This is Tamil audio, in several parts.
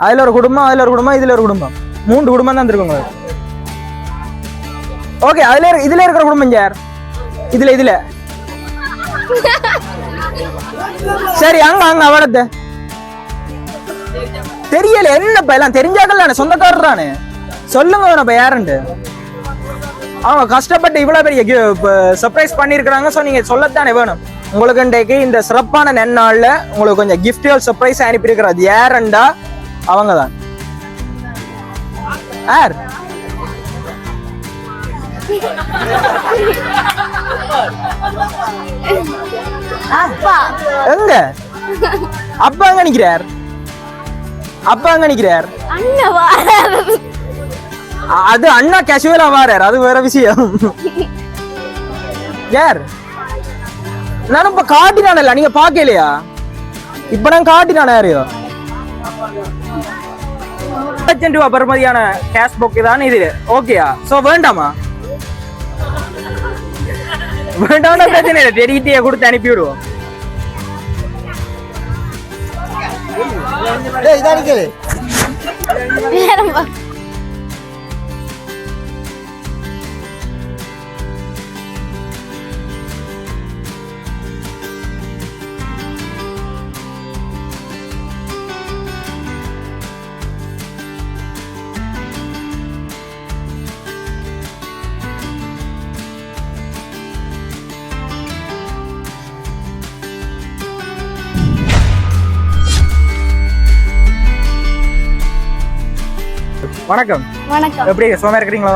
அதுல ஒரு குடும்பம் அதுல ஒரு குடும்பம் இதுல ஒரு குடும்பம். மூன்று குடும்பம் தான் இருக்குங்க ஓகே அதுல இதில் இதுல இருக்கிற குடும்பம் யார்? இதுல இதுல. சரி அங்க அங்க அவனத்த தெரியல என்னப்பா எல்லாம் தெரிஞ்சாக்கள் தானே சொந்தக்காரர் தானே. சொல்லுங்க வேணப்பா யாருண்டு அவங்க கஷ்டப்பட்டு இவ்வளவு பெரிய சர்ப்ரைஸ் பண்ணிருக்காங்க சோ நீங்க சொல்லத்தானே வேணும். உங்களுக்கு இன்றைக்கு இந்த சிறப்பான நன்னாள்ல உங்களுக்கு கொஞ்சம் கிஃப்ட்கள் சர்ப்ரைஸ் அனுப்பியிருக்கிறது யாருண்டா அவங்க தான் யார் எங்க? அப்பா எங்க நிக்கிறார்? அப்பா எங்க நிக்கிறார்? அது அண்ணா கேஷுவலா வாரார். அது வேற விஷயம். யார்? நான் இப்ப காட்டினானல்ல. நீங்க பாக்கலையா இப்ப நான் காட்டினான யாரையோ? லட்சம் ரூபா பெறுமதியான கேஷ் புக் தான் இது ஓகேயா சோ வேண்டாமா வேண்டாம்னா பிரச்சனை இல்லை டெடிட்டியை கொடுத்து அனுப்பி விடுவோம் டேய் வணக்கம். வணக்கம். எப்படி சும்மா இருக்கிறீங்களா?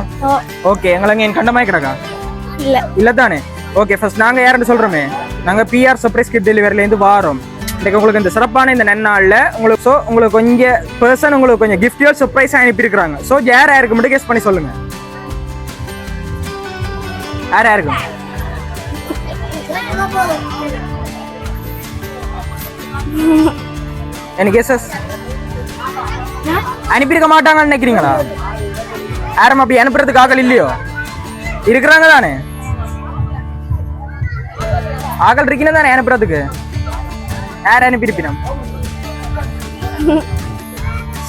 ஓகே எங்களை என் கண்டமாய் கிடக்கா? இல்ல. இல்ல தானே ஓகே ஃபர்ஸ்ட் நாங்க யாருன்னு சொல்றோமே? நாங்க பிஆர் சர்ப்ரைஸ் கிட் டெலிவரில இருந்து வாரோம். இன்னைக்கு உங்களுக்கு இந்த சிறப்பான இந்த நன்னாள்ல உங்களுக்கு ஸோ உங்களுக்கு கொஞ்சம் பர்சன் உங்களுக்கு கொஞ்சம் கிஃப்டியோ சர்ப்ரைஸ் அனுப்பியிருக்கிறாங்க. ஸோ யார் யாருக்கு மட்டும் கெஸ் பண்ணி சொல்லுங்க. யார் யாருக்கும் எனக்கு எஸ்எஸ் அனுப்பியிருக்க மாட்டாங்கன்னு நினைக்கிறீங்களா? யாரும் அப்படி அனுப்புறதுக்கு ஆக்கள் இல்லையோ? இருக்கிறாங்க தானே? ஆக்கள் இருக்கணும் தானே அனுப்புறதுக்கு? யார் அனுப்பியிருப்பினம்?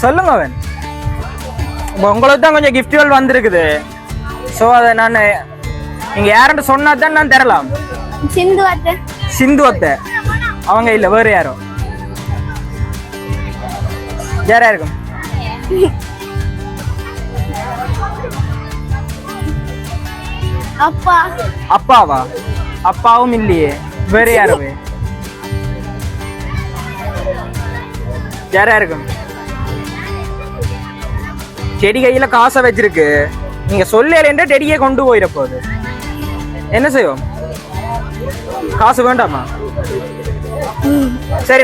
சொல்லுங்க அவன். உங்களுக்கு தான் கொஞ்சம் கிஃப்ட்கள் வந்திருக்குது. ஸோ அதை நான் நீங்கள் யாருன்னு சொன்னா தான் நான் தரலாம். சிந்து அத்தை. சிந்து அத்தை. அவங்க இல்லை வேறு யாரோ யாரா இருக்கும்? அப்பா. அப்பாவா? அப்பாவும் இல்லையே. வேற யாரவே யாரா இருக்கும் செடி கையில காசை வச்சிருக்கு. நீங்க சொல்லலேன்ற டெடியே கொண்டு போயிட போகுது என்ன செய்வோம்? காசு வேண்டாமா? சரி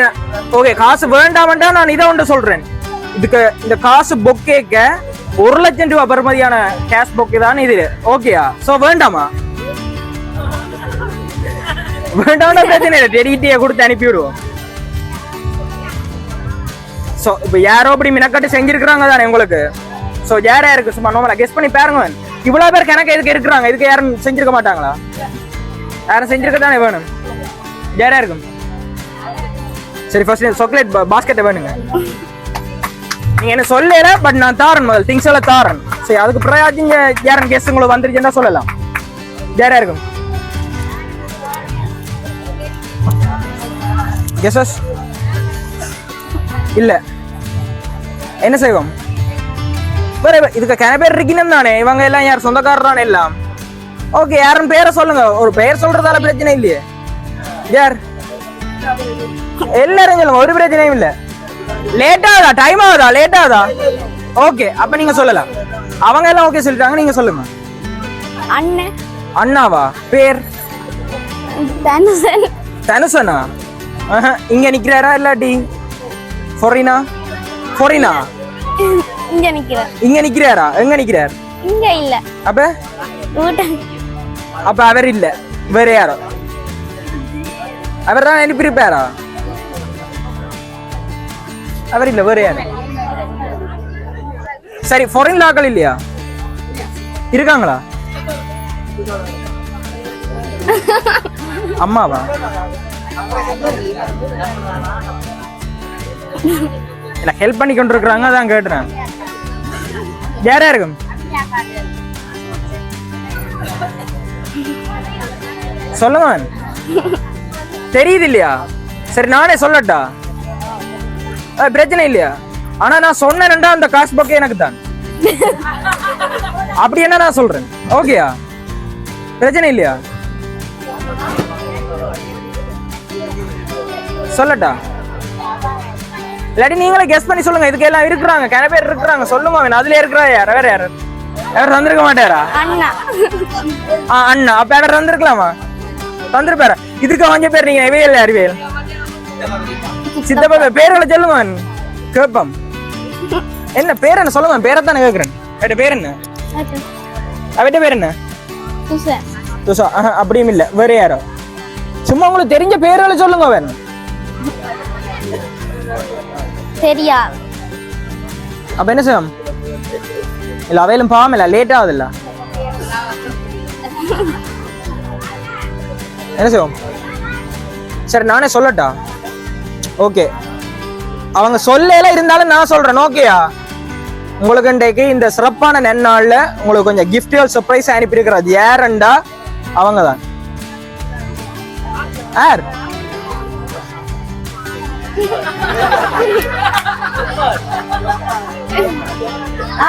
ஓகே காசு வேண்டாமண்டா நான் இதை ஒன்று சொல்றேன். இதுக்கு இந்த காசு பொக்கேக்க ஒரு லட்சம் ரூபாய் பெறுமதியான கேஷ் பொக்கே தான் இது? ஓகேயா சோ வேண்டாமா? வேண்டாம்னா பிரச்சனை இல்லை. டெடிட்டியை கொடுத்து அனுப்பி விடுவோம். ஸோ இப்போ யாரோ அப்படி மினக்கட்டு செஞ்சிருக்கிறாங்க தானே உங்களுக்கு? ஸோ யாரா இருக்கு சும்மா நோமலா கெஸ் பண்ணி பாருங்க. இவ்வளோ பேர் கணக்கு எதுக்கு இருக்கிறாங்க இதுக்கு யாரும் செஞ்சிருக்க மாட்டாங்களா? யாரும் செஞ்சிருக்க தானே வேணும்? யாரா இருக்கும் சரி ஃபர்ஸ்ட் சாக்லேட் பாஸ்கெட்டை வேணுங்க. நீங்க என்ன சொல்லல பட் நான் தாரன் முதல். திங்ஸ் எல்லாம் தாரன். சரி அதுக்கு பிறகு இங்க யாரும் கெஸ் உங்களுக்கு வந்துருச்சுன்னா சொல்லலாம். யாரா இருக்கும். கெசஸ் இல்ல. என்ன செய்வோம்? வேற இதுக்கு கன பேர் இருக்கணும் தானே. இவங்க எல்லாம் யார்? சொந்தக்காரர் தானே எல்லாம். ஓகே யாரும் பேரை சொல்லுங்க. ஒரு பெயர் சொல்றதால பிரச்சனை இல்லையே. யார்? எல்லாரும் சொல்லுங்க. ஒரு பிரச்சனையும் இல்ல. லேட் ஆகுதா? டைம் ஆகுதா? லேட் ஆகுதா? ஓகே அப்ப நீங்க சொல்லலாம். அவங்க எல்லாம் ஓகே சொல்லிட்டாங்க நீங்க சொல்லுங்க. அண்ணன். அண்ணாவா? பேர்? தனுசன். தனுசனா? இங்க நிக்கிறாரா இல்லாட்டி ஃபொரினா ஃபொரினா இங்க நிக்கிறேன் இங்க நிக்கிறாரா? எங்க நிக்கிறார்? இங்க இல்ல. அப்ப? அப்ப அவர் இல்ல. வேற யாரோ? அவர் தான் அனுப்பியிருப்பாரா அவர் இல்ல வேற யாரு? சரி ஃபாரின் லாக்கள் இல்லையா? இருக்காங்களா? அம்மாவா? இல்ல ஹெல்ப் பண்ணி கொண்டு இருக்கிறாங்க அதான் கேட்டுறேன் யாரா இருக்கும் சொல்லுங்க தெரியுது இல்லையா? சரி நானே சொல்லட்டா? பிரச்சனை இல்லையா? ஆனா நான் சொன்னேன்டா அந்த காசு பக்கம் எனக்கு தான். அப்படி என்ன நான் சொல்றேன்? ஓகேயா பிரச்சனை இல்லையா? சொல்லட்டா? இல்லாட்டி நீங்களே கெஸ் பண்ணி சொல்லுங்க. இதுக்கு எல்லாம் இருக்கிறாங்க கன பேர் இருக்கிறாங்க. சொல்லுங்க அவன். அதுல இருக்கிறா யார்? வேற யாரு? யாரும் தந்திருக்க மாட்டாரா? அண்ணா. ஆ அண்ணா. அப்ப யாரும் தந்திருக்கலாமா? தந்திருப்பாரா? இதுக்கு கொஞ்சம் பேர் நீங்க இவையல் அறிவியல். சித்தப்பா பேர்களை சொல்லுங்க கேப்பம் என்ன பேர் என்ன சொல்லுங்க பேரை தானே கேக்குறேன். அவட்ட பேர் என்ன? அவட்ட பேர் என்ன? துஷா. அப்படியும் இல்ல. வேற யாரோ? சும்மா உங்களுக்கு தெரிஞ்ச பேர்களை சொல்லுங்க அவன். சரியா அப்ப என்ன செய்யும் இல்ல அவையிலும் பாவம் இல்ல. லேட் ஆகுதுல்ல என்ன செய்வோம்? சரி நானே சொல்லட்டா? ஓகே. அவங்க சொல்லல இருந்தாலும் நான் சொல்றேன். ஓகேயா? உங்களுக்கு இன்றைக்கு இந்த சிறப்பான நன்னாளில் உங்களுக்கு கொஞ்சம் கிஃப்ட் சர்ப்ரைஸ் அனுப்பி இருக்கிறது யாருண்டா? அவங்க தான் யார்?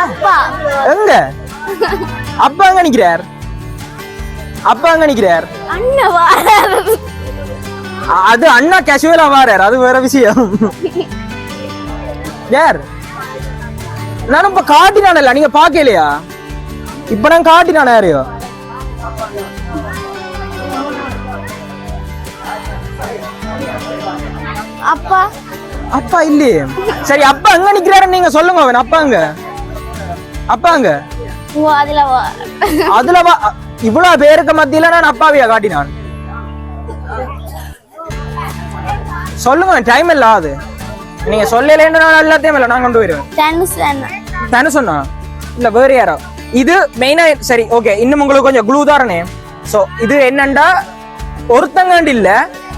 அப்பா. எங்க? அப்பா அங்க நிக்கிறார்? அப்பா அங்க நிக்கிறார்? அண்ணவா அது அண்ணா கேஷுவலா வாரார். அது வேற விஷயம். யார்? நான் இப்ப காட்டினானல்ல நீங்க பாக்கலையா இப்ப நான் காட்டினான யாரையோ? அப்பா. அப்பா இல்லையே. சரி அப்பா அங்க நிக்கிறாரு நீங்க சொல்லுங்க அவன் அப்பா அங்க. அப்பா அங்க. அதுல அதுல இவ்வளவு பேருக்கு மத்தியில நான் அப்பாவியா காட்டினான்? சொல்லுங்க டைம் இல்ல அது நீங்க சொல்லலைன்னு நான் எல்லாத்தையும் இல்ல நான் கொண்டு போயிருவேன். தானே சொன்னா? இல்ல வேற யாரோ? இது மெயினா சரி ஓகே இன்னும் உங்களுக்கு கொஞ்சம் க்ளூ தாரணே சோ இது என்னண்டா? ஒருத்தங்கண்டு இல்ல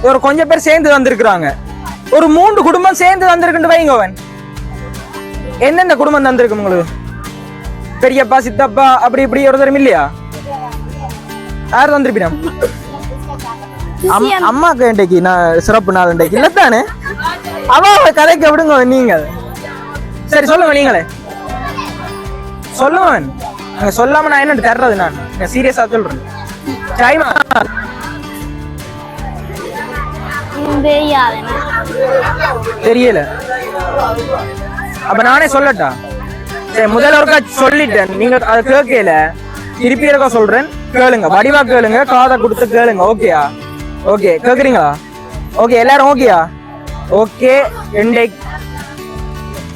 ஒரு கொஞ்சம் பேர் சேர்ந்து வந்திருக்கிறாங்க ஒரு மூன்று குடும்பம் சேர்ந்து வந்திருக்குன்னு வைங்க அவன். எந்தெந்த குடும்பம் தந்திருக்கு உங்களுக்கு? பெரியப்பா சித்தப்பா அப்படி இப்படி ஒரு தரம் இல்லையா? யார் வந்திருப்பினா அம்- அம்மாக்கு இன்றைக்கு நான் சிறப்பு நாள் இன்றைக்கு. இல்லத்தானே? அவ அவ கதைக்கு விடுங்க நீங்க சரி சொல்லுங்க நீங்களே. சொல்லுங்க நீங்க சொல்லாம நான் என்ன தர்றது நான். நான் சீரியஸா சொல்றேன். டைம் தெரியாது தெரியல. அப்ப நானே சொல்லட்டா? சரி முதல்ல ஒருக்கா சொல்லிட்டேன். நீங்க அதை கேட்கல. திருப்பி இருக்க சொல்றேன்? கேளுங்க. வடிவா கேளுங்க. காதை கொடுத்து கேளுங்க. ஓகேயா ஓகே கேக்குறீங்களா? ஓகே எல்லாரும் ஓகேயா ஓகே இன்றைக்கு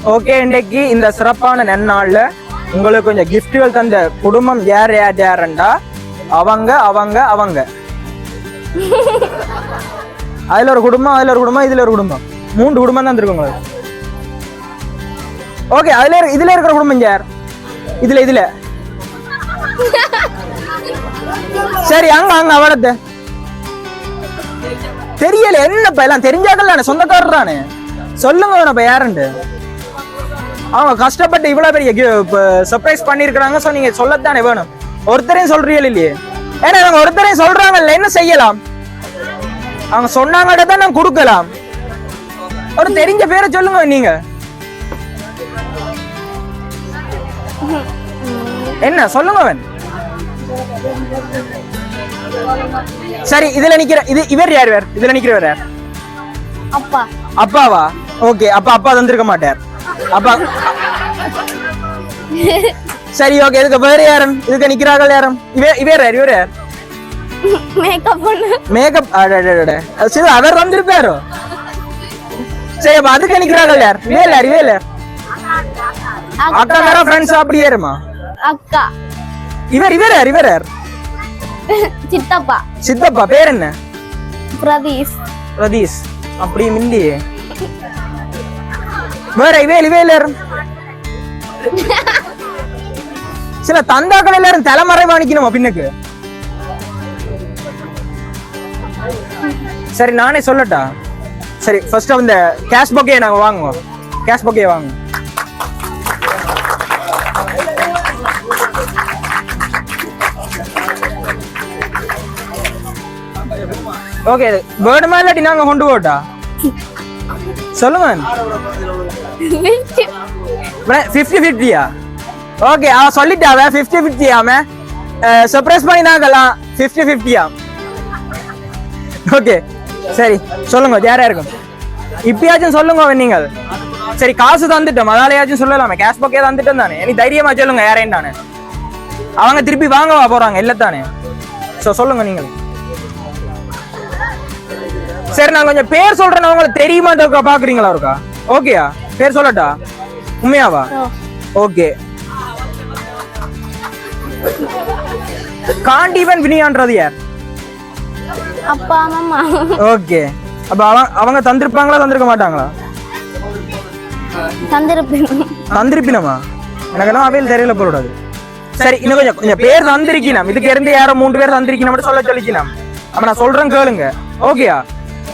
ஓகே இன்றைக்கு இந்த சிறப்பான நன்னாளில் உங்களுக்கு கொஞ்சம் கிஃப்ட்டுகள் தந்த குடும்பம் யார் யார் யாருண்டா அவங்க அவங்க அவங்க. அதுல ஒரு குடும்பம் அதுல ஒரு குடும்பம் இதுல ஒரு குடும்பம். மூன்று குடும்பம் தான் இருக்கு உங்களுக்கு. ஓகே அதுல இரு- இதுல இருக்கிற குடும்பம் யார்? இதுல இதுல. சரி அங்கே அங்கே அவளத்து தெரியல என்னப்பா எல்லாம் தெரிஞ்சாக்கல சொந்தக்காரர் தானே. சொல்லுங்க வேணப்ப யாருண்டு அவங்க கஷ்டப்பட்டு இவ்வளவு பெரிய சர்ப்ரைஸ் பண்ணிருக்கிறாங்க சோ நீங்க சொல்லத்தானே வேணும். ஒருத்தரையும் சொல்றீங்க இல்லையே? ஏன்னா அவங்க ஒருத்தரையும் சொல்றாங்கல்ல என்ன செய்யலாம்? அவங்க சொன்னாங்கட்ட தான் நான் கொடுக்கலாம். ஒரு தெரிஞ்ச பேரை சொல்லுங்க நீங்க. என்ன சொல்லுங்க அவன் சரி இதுல நிக்கிற இது இவர் யார் வேற இதுல நிக்கிறவர் யார்? அப்பா. அப்பாவா? ஓகே அப்பா அப்பா தந்திருக்க மாட்டார். அப்பா. சரி ஓகே இதுக்கு வேற யாரும்? இதுக்கு நிக்கிறார்கள் யாரும்? இவே இவர் யார் இவர் யார்? மேக்கப் மேக்கப் சரி அவர் வந்திருப்பாரோ சரி அப்ப அதுக்கு நிக்கிறார்கள் யார்? இவே யார் யார்? அக்கா. வேற ஃப்ரெண்ட்ஸ் அப்படியே இருமா அக்கா. இவர் இவர் யார் இவர் யார்? சித்தப்பா. சித்தப்பா பேர் என்ன பிரதீஷ். பிரதீஷ். அப்படி இல்லையே. வேற இவேல் இவேல் யாரும். சில தந்தாக்கள் எல்லாரும் தலைமறைவா நிக்கணுமா பின்னுக்கு? சரி நானே சொல்லட்டா? சரி ஃபர்ஸ்ட் இந்த கேஷ் பக்கே நாங்க வாங்குவோம். கேஷ் பொக்கே வாங்க ஓகே வேர்டுமா இல்லாட்டி நாங்க கொண்டு போட்டா? சொல்லுங்க. ஃபிஃப்டி ஃபிஃப்டியா ஓகே அவ சொல்லிட்டாவ ஃபிஃப்டி ஃபிஃப்டியாம சர்ப்ரைஸ் பண்ணி நாங்கலாம் ஃபிஃப்டி ஃபிஃப்டியா ஓகே சரி சொல்லுங்க யாரா இருக்கும்? இப்பயாச்சும் சொல்லுங்க நீங்கள். சரி காசு தந்துட்டோம் அதாலயாச்சும் சொல்லலாமே கேஷ் பாக்கே தந்துட்டோம் தானே? எனக்கு தைரியமா சொல்லுங்க யாரேன்னு தானே அவங்க திருப்பி வாங்கவா போறாங்க இல்ல தானே ஸோ சொல்லுங்க நீங்கள். சரி நான் கொஞ்சம் பேர் சொல்றேன். உங்களுக்கு தெரியுமா பாக்குறீங்களா இருக்கா ஓகேயா பேர் சொல்லட்டா? உண்மையாவா? ஓகே காண்டீவன் வினியான்றது யார்? அப்பா மாமா ஓகே அப்ப அவங்க அவங்க தந்திருப்பாங்களா தந்திருக்க மாட்டாங்களா? தந்திருப்பேன். தந்திருப்பினமா எனக்கு எல்லாம் அவையில் தெரியல போடாது சரி இன்னும் கொஞ்சம் கொஞ்சம் பேர் தந்திருக்கணும் இதுக்கு இருந்து யாரோ மூன்று பேர் தந்திருக்கணும் சொல்ல சொல்லிக்கணும் அப்ப நான் சொல்றேன் கேளுங்க. ஓகேயா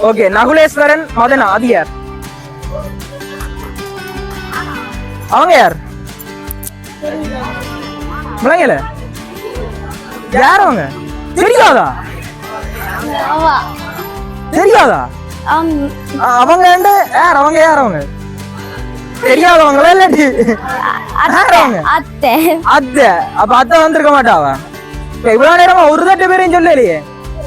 ஓகே நகுலேஸ்வரன் மதனா அது யார்? அவங்க யார்? விளங்கல யார் அவங்க? தெரியாதா? தெரியாதா? அவங்க? யார் அவங்க யார் அவங்க? தெரியாதவங்களா இல்லாட்டி அத்தை அத்தை. அப்ப அத்தை வந்திருக்க மாட்டாவா? இவ்வளவு நேரமா ஒரு தட்டு பேரையும் சொல்லலையே.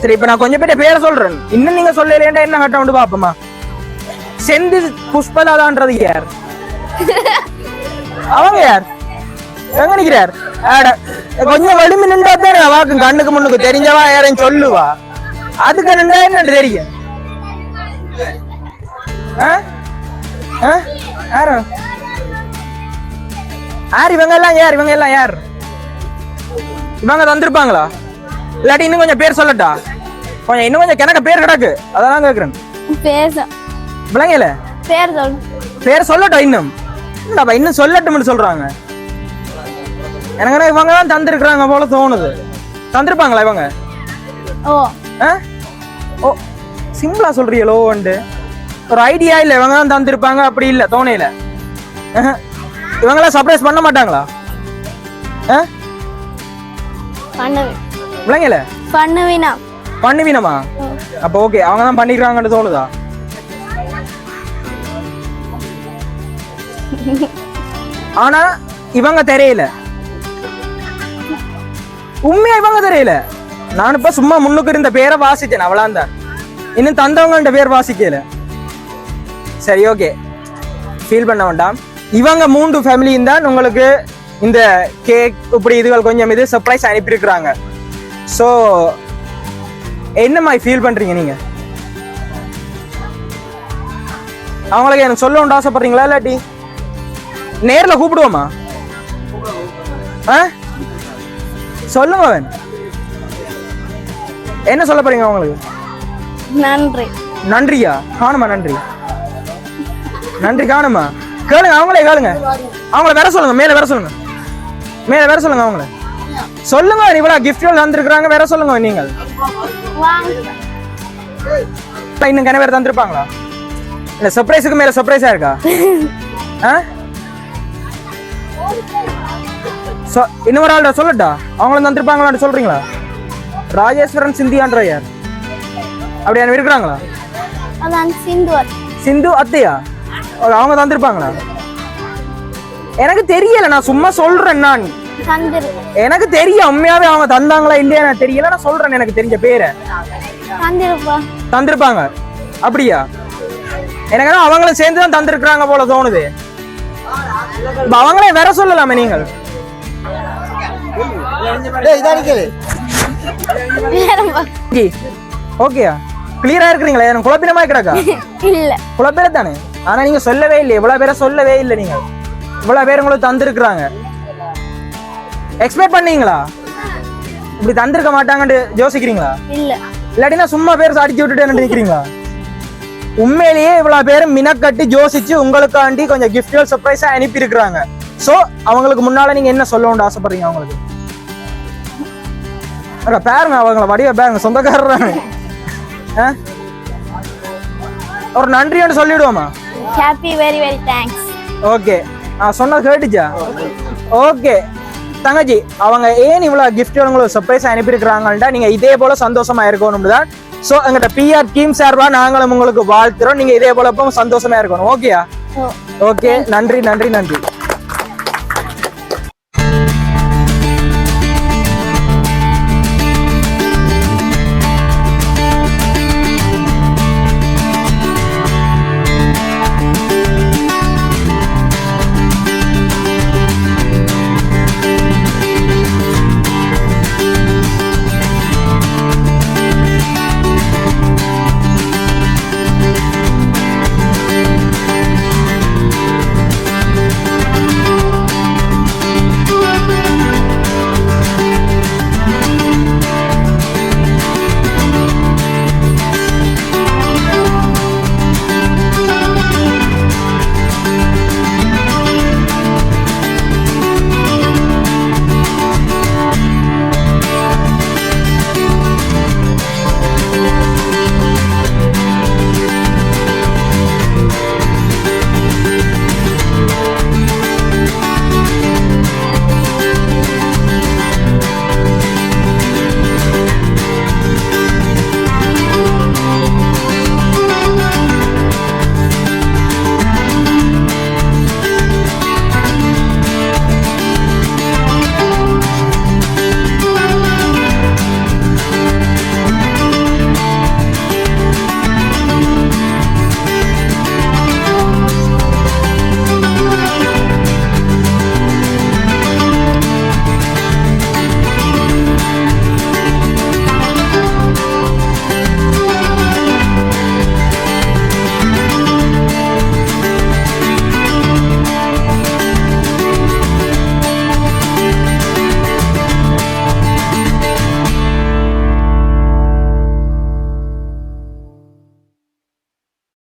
சரி இப்ப நான் கொஞ்சம் பேர் பேரை சொல்றேன். இன்னும் நீங்க சொல்லலையேண்டா என்ன கட்டம் வந்து பாப்போமா? செந்து புஷ்பலாதான்றது யார்? அவங்க யார்? எங்க நிக்கிறார்? கொஞ்சம் வலிமை நின்றா தானே வாக்கும் கண்ணுக்கு முன்னுக்கு தெரிஞ்சவா யாரையும் சொல்லுவா? அதுக்கு நின்றா என்ன தெரியும்? யாரு? யார் இவங்க எல்லாம் யார்? இவங்க எல்லாம் யார்? இவங்க தந்திருப்பாங்களா? இல்லாட்டி இன்னும் கொஞ்சம் பேர் சொல்லட்டா? கொஞ்சம் இன்னும் கொஞ்சம் கிணக்க பேர் கிடக்கு. அதான் கேக்குறேன். பேச. விளங்கல பேர் சொல். பேர் சொல்லட்டும் இன்னும்? என்னப்பா இன்னும் சொல்லட்டும்னு சொல்றாங்க. எனக்கு இவங்க தான் தந்திருக்கிறாங்க போல தோணுது. தந்திருப்பாங்களா இவங்க? ஓ. ஆ? ஓ சிம்பிளா சொல்றீங்களோன்ட்டு ஒரு ஐடியா இல்ல இவங்க தான் தந்திருப்பாங்க அப்படி இல்ல தோணையில. ஆஹா. இவங்கெல்லாம் சர்ப்ரைஸ் பண்ண மாட்டாங்களா? ஆ? பண்ணுவேன் விளங்கல பண்ணுவினா பண்ணுவீனமா அப்ப ஓகே அவங்க தான் பண்ணிக்கிறாங்கன்னு தோணுதா? ஆனா இவங்க தெரியல. உண்மையா இவங்க தெரியல? நான் இப்ப சும்மா முன்னுக்கு இருந்த பேரை வாசிச்சேன் அவ்வளவு தான் இன்னும் தந்தவங்கள்ட்ட பேர் வாசிக்கல. சரி ஓகே ஃபீல் பண்ண வேண்டாம். இவங்க மூன்று ஃபேமிலியும் தான் உங்களுக்கு இந்த கேக் இப்படி இதுகள் கொஞ்சம் இது சர்ப்ரைஸ் அனுப்பியிருக்கிறாங்க. ஸோ என்ன மாதிரி ஃபீல் பண்றீங்க நீங்க? அவங்களுக்கு எனக்கு சொல்ல ஆசைப்படுறீங்களா இல்லாட்டி நேர்ல கூப்பிடுவோமா? ஆ? சொல்லுங்க அவன் என்ன சொல்ல போறீங்க அவங்களுக்கு? நன்றி. நன்றியா? காணுமா நன்றி? நன்றி காணுமா? கேளுங்க அவங்களே கேளுங்க. அவங்கள வேற சொல்லுங்க மேல வேற சொல்லுங்க. மேல வேற சொல்லுங்க அவங்கள. சொல்லுங்க இவ்வளவு கிஃப்ட்கள் தந்திருக்கிறாங்க. வேற சொல்லுங்க நீங்கள். இன்னும் கன பேர் தந்திருப்பாங்களா? இல்ல சர்ப்ரைஸுக்கு மேல சர்ப்ரைஸா இருக்கா? ஆ? சொ இன்னொரு ஆள்கிட்ட சொல்லட்டா? அவங்களும் தந்திருப்பாங்களான்னு சொல்றீங்களா? ராஜேஸ்வரன் சிந்தியான்ற யார்? அப்படி யாரும் இருக்கிறாங்களா? சிந்து அத்தையா? அவங்க தந்திருப்பாங்களா? எனக்கு தெரியல நான் சும்மா சொல்றேன் நான். எனக்கு தெரியும் உண்மையாவே அவங்க தந்தாங்களா இல்லையா எனக்கு தெரியல. நான் சொல்றேன் எனக்கு தெரிஞ்ச பேரை. தந்திருப்பா. தந்திருப்பாங்க. அப்படியா? எனக்கு அவங்களும் சேர்ந்து தான் தந்திருக்கிறாங்க போல தோணுது. அவங்களே வேற சொல்லலாமே நீங்கள். ஓகேயா கிளியரா இருக்கிறீங்களா? எனக்கு குழப்பினமா கிடக்கா? இல்ல. குழப்பேர தானே? ஆனா நீங்க சொல்லவே இல்லை இவ்வளவு பேரை சொல்லவே இல்லை நீங்க. இவ்வளவு பேர் உங்களுக்கு தந்திருக்கிறாங்க. எக்ஸ்பெக்ட் பண்ணீங்களா? இப்படி தந்திருக்க மாட்டாங்கன்னு யோசிக்கிறீங்களா? இல்ல. இல்லாட்டினா சும்மா பேர் அடிச்சு விட்டுட்டு நினைக்கிறீங்களா உண்மையிலேயே இவ்வளவு பேர் மினக்கட்டி யோசிச்சு உங்களுக்காண்டி கொஞ்சம் கிஃப்ட்கள் சர்ப்ரைஸா அனுப்பி இருக்கிறாங்க சோ அவங்களுக்கு முன்னால நீங்க என்ன சொல்லணும்னு ஆசைப்படுறீங்க அவங்களுக்கு? பாருங்க அவங்கள வடிவ பாருங்க சொந்தக்காரர் ஒரு நன்றியோன்னு சொல்லிடுவோமா? Happy very very thanks okay நான் சொன்னது கேட்டுச்சா? ஓகே தங்கச்சி அவங்க ஏன் இவ்வளவு கிஃப்ட் உங்களுக்கு சர்ப்ரைஸ் அனுப்பியிருக்கிறாங்கள்டா நீங்க இதே போல சந்தோஷமா இருக்கணும் தான் ஸோ எங்கள்கிட்ட பிஆர் டீம் சார்பா நாங்களும் உங்களுக்கு வாழ்த்துறோம். நீங்க இதே போல எப்பவும் சந்தோஷமா இருக்கணும். ஓகேயா ஓகே நன்றி நன்றி நன்றி.